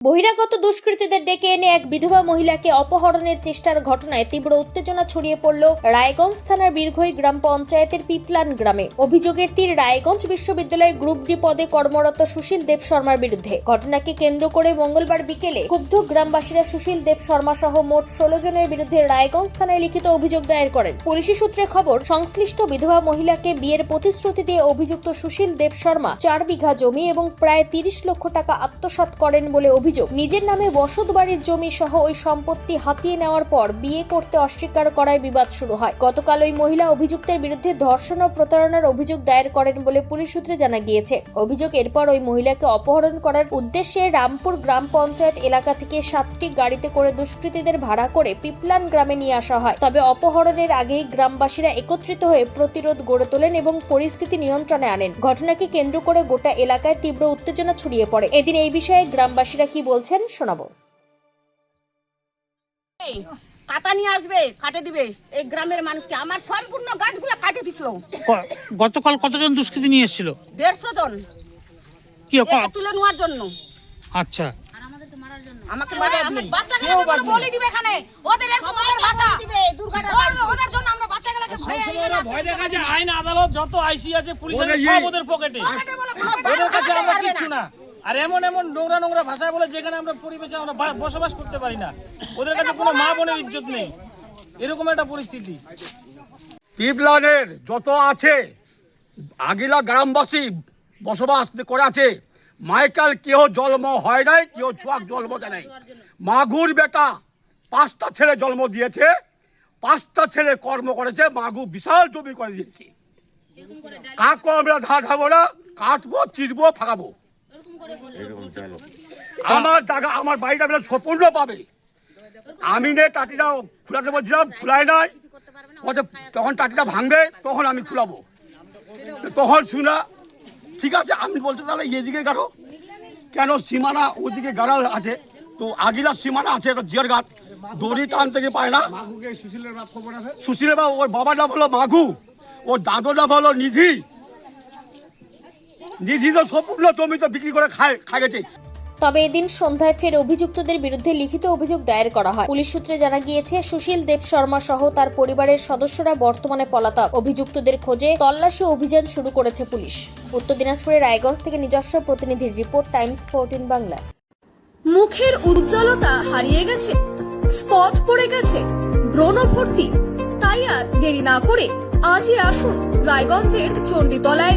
বহিরাগত দুষ্কৃতীদের ডেকে এনে এক বিধবা মহিলাকে অপহরণের চেষ্টার ঘটনায় তীব্র উত্তেজনা ছড়িয়ে পড়ল রায়গঞ্জ থানার বীরঘই গ্রাম পঞ্চায়েতের পিপলান গ্রামে। অভিযোগের তীর রায়গঞ্জ বিশ্ববিদ্যালয়ের গ্রুপ ডি পদে কর্মরত সুশীল দেব শর্মার বিরুদ্ধে। ঘটনাকে কেন্দ্র করে মঙ্গলবার বিকেলে ক্ষুব্ধ গ্রামবাসীরা সুশীল দেব শর্মা সহ মোট ষোলো জনের বিরুদ্ধে রায়গঞ্জ থানায় লিখিত অভিযোগ দায়ের করেন। পুলিশি সূত্রে খবর, সংশ্লিষ্ট বিধবা মহিলাকে বিয়ের প্রতিশ্রুতি দিয়ে অভিযুক্ত সুশীল দেব শর্মা চার বিঘা জমি এবং প্রায় তিরিশ লক্ষ টাকা আত্মসাৎ করেন বলে অভিযোগ নিজের নামে বসত বাড়ির জমি সহ ওই সম্পত্তি হাতিয়ে নেওয়ার পর বিয়ে করতে অস্বীকার করায় বিবাদ শুরু হয়। গতকাল ওই মহিলা অভিযুক্তের বিরুদ্ধে ধর্ষণ ও প্রতারণার অভিযোগ দায়ের করেন বলে পুলিশ সূত্রে জানা গিয়েছে। অভিযোগ এরপর ওই মহিলাকে অপহরণ করার উদ্দেশ্যে রামপুর গ্রাম পঞ্চায়েত এলাকা থেকে সাতটি গাড়িতে করে দুষ্কৃতীদের ভাড়া করে পিপলান গ্রামে নিয়ে আসা হয়। তবে অপহরণের আগেই গ্রামবাসীরা একত্রিত হয়ে প্রতিরোধ গড়ে তোলেন এবং পরিস্থিতি নিয়ন্ত্রণে আনেন। ঘটনাকে কেন্দ্র করে গোটা এলাকায় তীব্র উত্তেজনা ছড়িয়ে পড়ে। এদিন এই বিষয়ে গ্রামবাসীরা কি বলছেন শোনাবো। কাটা নিয়ে আসবে কাটে দিবে। এই গ্রামের মানুষকে। আমার সম্পূর্ণ গাছগুলো কাটে দিছিল। গতকাল কতজন দুষ্কৃতী নিয়ে এসেছিল? দেড়শো জন। কি তুলে নেওয়ার জন্য। আচ্ছা। আমাকে মারার জন্য। বলে দিবে এখানে। ওদের এরকম ভাষা। দিবে, ওদের জন্য আমরা বাচ্চাগুলোকে ভয়ে ভয় দেখা যায় আইন আদালত যত আইসি আছে পুলিশ আছে সব ওদের পকেটে ওদের কাছে আমরা কিচ্ছু না। আর এমন এমন নোংরা নোংরা ভাষায় বলে যেখানে আমরা পরিবেশে আমরা বসবাস করতে পারি না। ওদের কাছে কোনো মা বোনের ইজ্জত নেই। এরকম একটা পরিস্থিতি। পিপলানের যত আছে আগিলা গ্রামবাসী বসবাস করে আছে মাইকাল কেউ জন্ম হয় নাই কেউ চুয়াক জন্ম দেয় নাই। মাগুর বেটা পাঁচটা ছেলে জন্ম দিয়েছে পাঁচটা ছেলে কর্ম করেছে মাগু বিশাল জমি করে দিয়েছে। কাকু আমরা ধার ধাবো না কাটবো চিরবো ফাঁকাবো। আমার জায়গা আমার বাড়িটা বেলা সম্পূর্ণ পাবে। আমি নে টাটিটা খুলাতে বলছিলাম খুলাই নাই। তখন টাটিটা ভাঙবে তখন আমি খুলাবো। তো তখন শুনা ঠিক আছে আমি বলতে তাহলে এদিকে গাড়ো কেন সীমানা ওদিকে গাড়া আছে? তো আগিলার সীমানা আছে একটা জিয়ার গাছ দড়ি টান থেকে পায় না। সুশীলের বাবু ওর বাবার নাম হলো মাঘু ওর দাদুর নাম হলো নিধি। তো সম্পূর্ণ জমিতে বিক্রি করে খায় গেছে। তবে এদিন সন্ধ্যায় ফের অভিযুক্তদের বিরুদ্ধে লিখিত অভিযোগ দায়ের করা হয়। পুলিশ সূত্রে জানা গিয়েছে সুশীল দেব শর্মা সহ তার পরিবারের সদস্যরা বর্তমানে পলাতক। অভিযুক্তদের খোঁজে তল্লাশি অভিযান শুরু করেছে পুলিশ। উত্তর দিনাজপুরের রায়গঞ্জ থেকে নিজস্ব প্রতিনিধির রিপোর্ট টাইমস ফোরটিন বাংলা। মুখের উজ্জ্বলতা হারিয়ে গেছে স্পট পড়ে গেছে ব্রণ ভর্তি। তাই আর দেরি না করে আজই আসুন রায়গঞ্জের চণ্ডীতলায়